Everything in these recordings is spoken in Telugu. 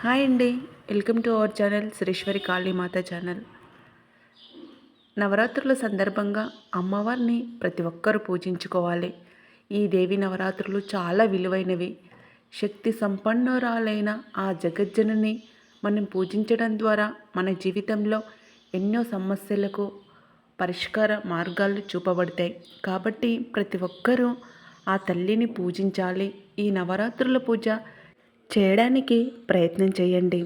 హాయ్ అండి. Welcome to our channel Sreeswari Kalimata channel. నవరాత్రుల సందర్భంగా అమ్మవారిని ప్రతి ఒక్కరూ పూజించుకోవాలి. ఈ దేవి నవరాత్రులు చాలా విలువైనవి. శక్తి సంపన్నురాలైన ఆ జగజ్జనని మనం పూజించడం ద్వారా మన జీవితంలో ఎన్నో సమస్యలకు పరిష్కార మార్గాలు చూపబడతాయి. కాబట్టి ప్రతి ఒక్కరూ ఆ తల్లిని పూజించాలి. ఈ నవరాత్రుల పూజ చేయడానికి ప్రయత్నం చేయండి.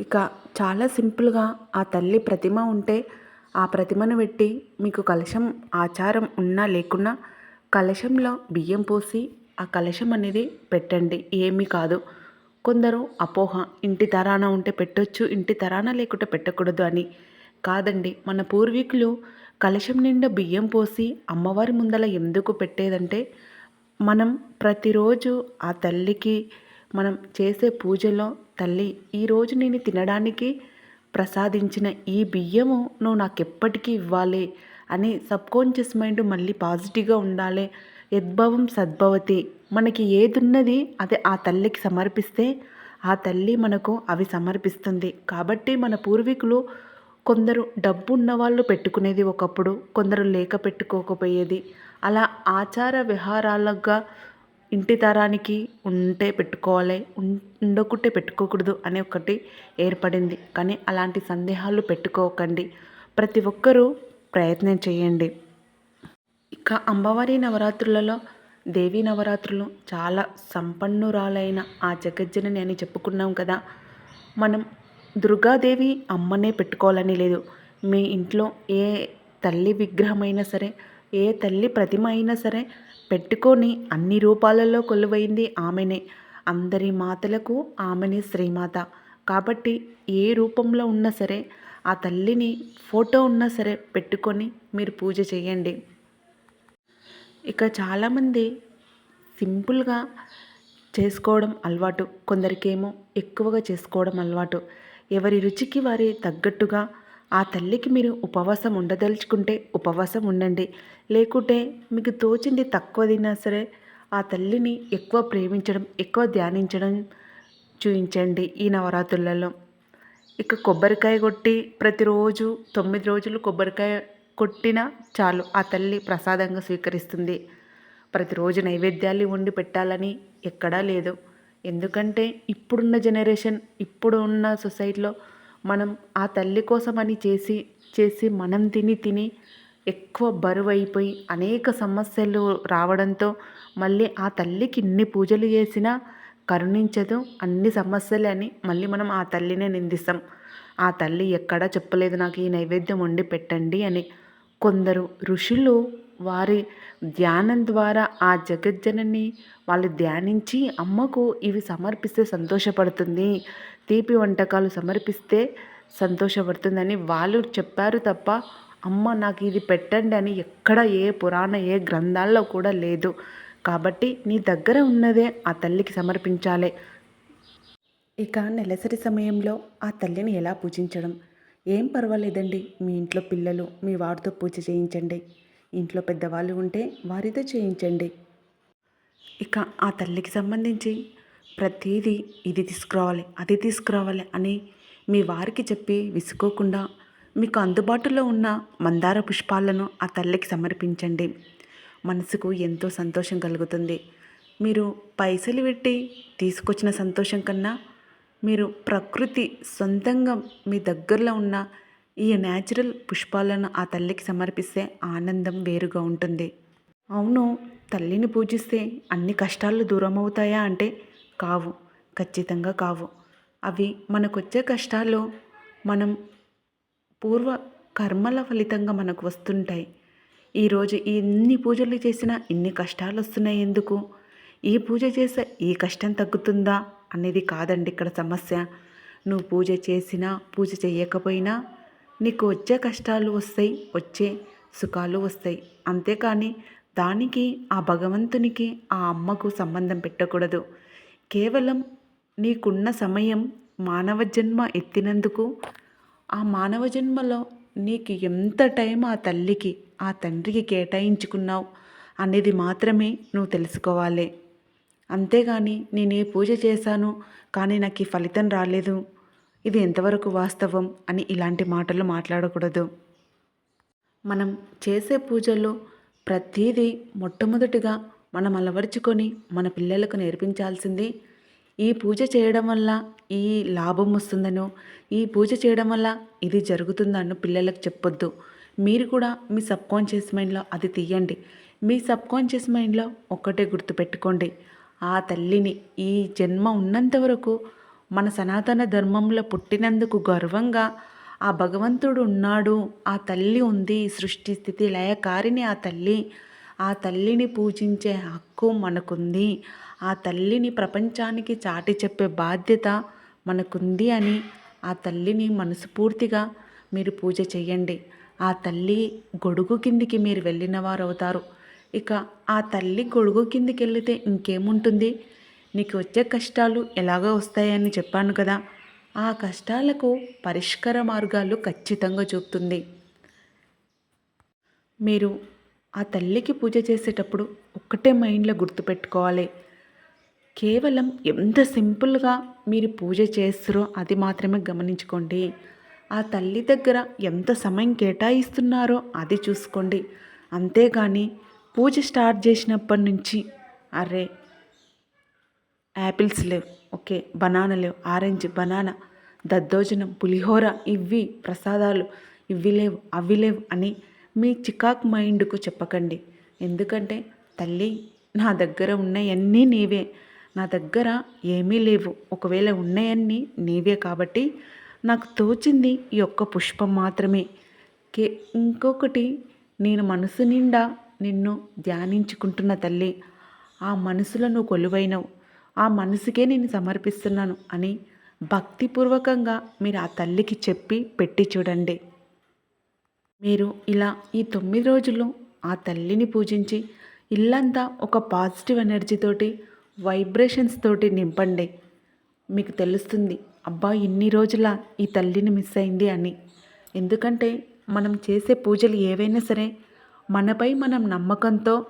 ఇక చాలా సింపుల్గా ఆ తల్లి ప్రతిమ ఉంటే ఆ ప్రతిమను పెట్టి మీకు కలశం ఆచారం ఉన్నా లేకున్నా కలశంలో బియ్యం పోసి ఆ కలశం అనేది పెట్టండి. ఏమీ కాదు. కొందరు అపోహ ఇంటి తరాన ఉంటే పెట్టొచ్చు ఇంటి తరాన లేకుంటే పెట్టకూడదు అని కాదండి. మన పూర్వీకులు కలశం నిండా బియ్యం పోసి అమ్మవారి ముందల ఎందుకు పెట్టేదంటే మనం ప్రతిరోజు ఆ తల్లికి మనం చేసే పూజలో తల్లి ఈరోజు నేను తినడానికి ప్రసాదించిన ఈ బియ్యము నువ్వు నాకు ఎప్పటికీ ఇవ్వాలి అని సబ్కాన్షియస్ మైండ్ మళ్ళీ పాజిటివ్గా ఉండాలి. యద్భవం సద్భవతి. మనకి ఏదున్నది అది ఆ తల్లికి సమర్పిస్తే ఆ తల్లి మనకు అవి సమర్పిస్తుంది. కాబట్టి మన పూర్వీకులు కొందరు డబ్బు ఉన్నవాళ్ళు పెట్టుకునేది ఒకప్పుడు కొందరు లేక పెట్టుకోకపోయేది. అలా ఆచార విహారాలుగా ఇంటి తరానికి ఉంటే పెట్టుకోవాలి ఉండకుంటే పెట్టుకోకూడదు అనే ఒకటి ఏర్పడింది. కానీ అలాంటి సందేహాలు పెట్టుకోకండి. ప్రతి ఒక్కరూ ప్రయత్నం చేయండి. ఇక అమ్మవారి నవరాత్రులలో దేవీ నవరాత్రులు చాలా సంపన్నురాలైన ఆ జగజ్జనని అని చెప్పుకున్నాం కదా. మనం దుర్గాదేవి అమ్మనే పెట్టుకోవాలని లేదు. మీ ఇంట్లో ఏ తల్లి విగ్రహమైనా సరే ఏ తల్లి ప్రతిమ అయినా సరే పెట్టుకొని అన్ని రూపాలలో కొలువైంది ఆమెనే. అందరి మాతలకు ఆమెనే శ్రీమాత. కాబట్టి ఏ రూపంలో ఉన్నా సరే ఆ తల్లిని ఫోటో ఉన్నా సరే పెట్టుకొని మీరు పూజ చేయండి. ఇక చాలామంది సింపుల్గా చేసుకోవడం అలవాటు. కొందరికేమో ఎక్కువగా చేసుకోవడం అలవాటు. ఎవరి రుచికి వారి తగ్గట్టుగా ఆ తల్లికి మీరు ఉపవాసం ఉండదలుచుకుంటే ఉపవాసం ఉండండి. లేకుంటే మీకు తోచింది తక్కువ తిన్నా సరే ఆ తల్లిని ఎక్కువ ప్రేమించడం ఎక్కువ ధ్యానించడం చూపించండి ఈ నవరాత్రులలో. ఇక కొబ్బరికాయ కొట్టి ప్రతిరోజు తొమ్మిది రోజులు కొబ్బరికాయ కొట్టినా చాలు ఆ తల్లి ప్రసాదంగా స్వీకరిస్తుంది. ప్రతిరోజు నైవేద్యాలు వండి పెట్టాలని ఎక్కడా లేదు. ఎందుకంటే ఇప్పుడున్న జనరేషన్ ఇప్పుడు ఉన్న సొసైటీలో మనం ఆ తల్లి కోసమని చేసి చేసి మనం తిని తిని ఎక్కువ బరువు అయిపోయి అనేక సమస్యలు రావడంతో మళ్ళీ ఆ తల్లికి ఇన్ని పూజలు చేసినా కరుణించదు అన్ని సమస్యలని అని మళ్ళీ మనం ఆ తల్లినే నిందిస్తాం. ఆ తల్లి ఎక్కడా చెప్పలేదు నాకు ఈ నైవేద్యం వండి పెట్టండి అని. కొందరు ఋషులు వారి ధ్యానం ద్వారా ఆ జగజ్జనని వాళ్ళు ధ్యానించి అమ్మకు ఇవి సమర్పిస్తే సంతోషపడుతుంది తీపి వంటకాలు సమర్పిస్తే సంతోషపడుతుందని వాళ్ళు చెప్పారు తప్ప అమ్మ నాకు ఇది పెట్టండి అని ఎక్కడ ఏ పురాణ ఏ గ్రంథాల్లో కూడా లేదు. కాబట్టి నీ దగ్గర ఉన్నదే ఆ తల్లికి సమర్పించాలి. ఇక నెలసరి సమయంలో ఆ తల్లిని ఎలా పూజించడం? ఏం పర్వాలేదండి మీ ఇంట్లో పిల్లలు మీ వారితో పూజ చేయించండి. ఇంట్లో పెద్దవాళ్ళు ఉంటే వారితో చేయించండి. ఇక ఆ తల్లికి సంబంధించి ప్రతిదీ ఇది తీసుకురావాలి అది తీసుకురావాలి అని మీ వారికి చెప్పి విసుకోకుండా మీకు అందుబాటులో ఉన్న మందార పుష్పాలను ఆ తల్లికి సమర్పించండి. మనసుకు ఎంతో సంతోషం కలుగుతుంది. మీరు పైసలు పెట్టి తీసుకొచ్చిన సంతోషం కన్నా మీరు ప్రకృతి సొంతంగా మీ దగ్గరలో ఉన్న ఈ న్యాచురల్ పుష్పాలను ఆ తల్లికి సమర్పిస్తే ఆనందం వేరుగా ఉంటుంది. అవును తల్లిని పూజిస్తే అన్ని కష్టాలు దూరం అవుతాయా అంటే కావు ఖచ్చితంగా కావు. అవి మనకొచ్చే కష్టాలు మనం పూర్వ కర్మల ఫలితంగా మనకు వస్తుంటాయి. ఈరోజు ఇన్ని పూజలు చేసినా ఇన్ని కష్టాలు వస్తున్నాయి ఎందుకు? ఈ పూజ చేస్తే ఈ కష్టం తగ్గుతుందా? అనేది కాదండి ఇక్కడ సమస్య. నువ్వు పూజ చేసినా పూజ చేయకపోయినా నీకు వచ్చే కష్టాలు వస్తాయి వచ్చే సుఖాలు వస్తాయి. అంతేకాని దానికి ఆ భగవంతునికి ఆ అమ్మకు సంబంధం పెట్టకూడదు. కేవలం నీకున్న సమయం మానవ జన్మ ఎత్తినందుకు ఆ మానవ జన్మలో నీకు ఎంత టైం ఆ తల్లికి ఆ తండ్రికి కేటాయించుకున్నావు అనేది మాత్రమే నువ్వు తెలుసుకోవాలి. అంతేగాని నేనే పూజ చేశాను కానీ నాకు ఈ ఫలితం రాలేదు. ఇది ఎంతవరకు వాస్తవం అని ఇలాంటి మాటలు మాట్లాడకూడదు. మనం చేసే పూజల్లో ప్రతిదీ మొట్టమొదటిగా మనం అలవరుచుకొని మన పిల్లలకు నేర్పించాల్సింది ఈ పూజ చేయడం వల్ల ఈ లాభం వస్తుందనో ఈ పూజ చేయడం వల్ల ఇది జరుగుతుందనో పిల్లలకు చెప్పొద్దు. మీరు కూడా మీ సబ్ కాన్షియస్ మైండ్లో అది తీయండి. మీ సబ్ కాన్షియస్ మైండ్లో ఒక్కటే గుర్తుపెట్టుకోండి. ఆ తల్లిని ఈ జన్మ ఉన్నంత వరకు మన సనాతన ధర్మంలో పుట్టినందుకు గర్వంగా ఆ భగవంతుడు ఉన్నాడు ఆ తల్లి ఉంది సృష్టి స్థితి లయకారిని ఆ తల్లి. ఆ తల్లిని పూజించే హక్కు మనకుంది. ఆ తల్లిని ప్రపంచానికి చాటి చెప్పే బాధ్యత మనకుంది అని ఆ తల్లిని మనస్ఫూర్తిగా మీరు పూజ చేయండి ఆ తల్లి గొడుగు కిందికి మీరు వెళ్ళిన వారు అవుతారు ఇక ఆ తల్లి గొడుగు కిందికి వెళితే ఇంకేముంటుంది? నీకు వచ్చే కష్టాలు ఎలాగో వస్తాయని చెప్పాను కదా. ఆ కష్టాలకు పరిష్కార మార్గాలు ఖచ్చితంగా చూపుతుంది. మీరు ఆ తల్లికి పూజ చేసేటప్పుడు ఒక్కటే మైండ్లో గుర్తుపెట్టుకోవాలి. కేవలం ఎంత సింపుల్గా మీరు పూజ చేస్తారో అది మాత్రమే గమనించుకోండి. ఆ తల్లి దగ్గర ఎంత సమయం కేటాయిస్తున్నారో అది చూసుకోండి. అంతేగాని పూజ స్టార్ట్ చేసినప్పటి నుంచి అరే యాపిల్స్ లేవు. ఓకే బనానా లేవు. ఆరెంజ్ బనానా దద్దోజనం పులిహోర ఇవి ప్రసాదాలు ఇవి లేవు అవి లేవు అని మీ చికాక్ మైండ్కు చెప్పకండి. ఎందుకంటే తల్లి నా దగ్గర ఉన్నాయన్నీ నీవే. నా దగ్గర ఏమీ లేవు. ఒకవేళ ఉన్నాయన్నీ నీవే కాబట్టి నాకు తోచింది ఈ ఒక్క పుష్పం మాత్రమే. కే ఇంకొకటి నేను మనసు నిండా నిన్ను ధ్యానించుకుంటున్న తల్లి ఆ మనసులో నువ్వు కొలువైనవు. ఆ మనసుకే నేను సమర్పిస్తున్నాను అని భక్తిపూర్వకంగా మీరు ఆ తల్లికి చెప్పి పెట్టి చూడండి. మీరు ఇలా ఈ తొమ్మిది రోజులు ఆ తల్లిని పూజించి ఇల్లంతా ఒక పాజిటివ్ ఎనర్జీతోటి వైబ్రేషన్స్ తోటి నింపండి. మీకు తెలుస్తుంది అబ్బా ఇన్ని రోజుల ఈ తల్లిని మిస్ అయింది అని. ఎందుకంటే మనం చేసే పూజలు ఏవైనా సరే మనపై మనం నమ్మకంతో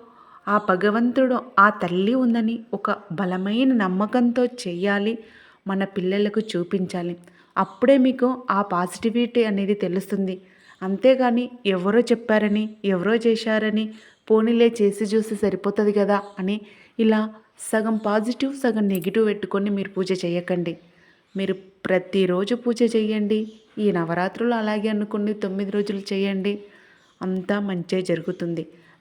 ఆ భగవంతుడు ఆ తల్లి ఉందని ఒక బలమైన నమ్మకంతో చేయాలి మన పిల్లలకు చూపించాలి. అప్పుడే మీకు ఆ పాజిటివిటీ అనేది తెలుస్తుంది. అంతేగాని ఎవరో చెప్పారని ఎవరో చేశారని పోనీలే చేసి చూసి సరిపోతుంది కదా అని ఇలా సగం పాజిటివ్ సగం నెగిటివ్ పెట్టుకొని మీరు పూజ చేయకండి. మీరు ప్రతిరోజు పూజ చేయండి. ఈ నవరాత్రులు అలాగే అనుకోండి తొమ్మిది రోజులు చేయండి. అంతా మంచి జరుగుతుంది.